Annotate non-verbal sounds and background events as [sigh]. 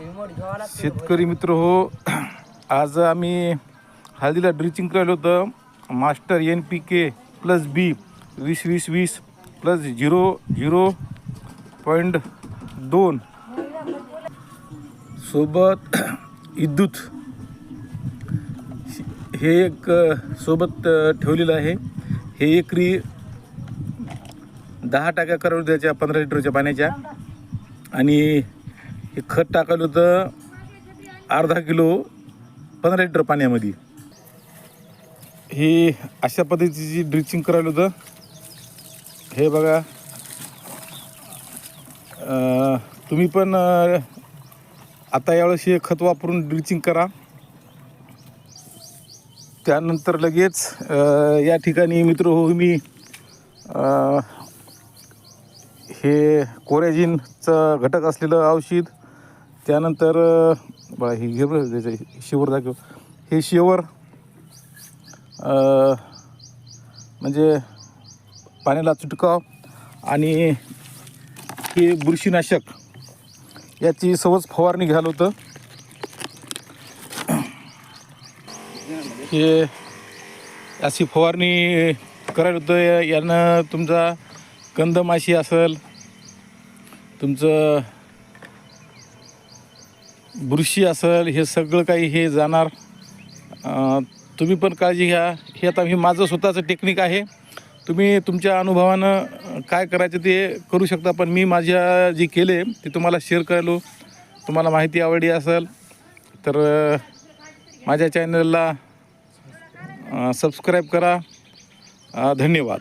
शेतकरी मित्र हो [clears throat] आज आम्ही हळदीला ड्रिचिंग करायला होतं. Master N P K plus B वीस वीस वीस प्लस झिरो झिरो पॉईंट दोन. सोबत [clears throat] विद्युत. हे एक सोबत ठेवलेलं आहे. हे एकरी दहा टाक्या करावं द्यायच्या पंधरा लिटरच्या पाण्याच्या. आणि हे खत टाकलं होतं अर्धा किलो पंधरा लिटर पाण्यामध्ये. हे अशा पद्धतीची ड्रिचिंग करायला होतं. हे बघा. तुम्ही पण आता यावेळेस हे खत वापरून ड्रिचिंग करा. त्यानंतर लगेच या ठिकाणी मित्र हो मी हे कोरॅजिनचं घटक असलेलं औषध त्यानंतर बा बघा हे घे शिवर दाखव. हे शिवर म्हणजे पाण्याला चुटकाव आणि हे बुरशीनाशक याची सहज फवारणी घ्यायला होतं. हे अशी फवारणी करायला होतं. यानं तुमचा कंदमाशी असेल तुमचं बुरशी असेल हे सगळं काही हे जाणार. तुम्ही पण काळजी घ्या. हे आता हे माझं स्वतःचं टेक्निक आहे. तुम्ही तुमच्या अनुभवानं काय करायचं ते करू शकता पण मी माझ्या जे केले ते तुम्हाला शेअर करायलो तुम्हाला माहिती आवडली असेल तर माझ्या चॅनलला सबस्क्राईब करा. धन्यवाद.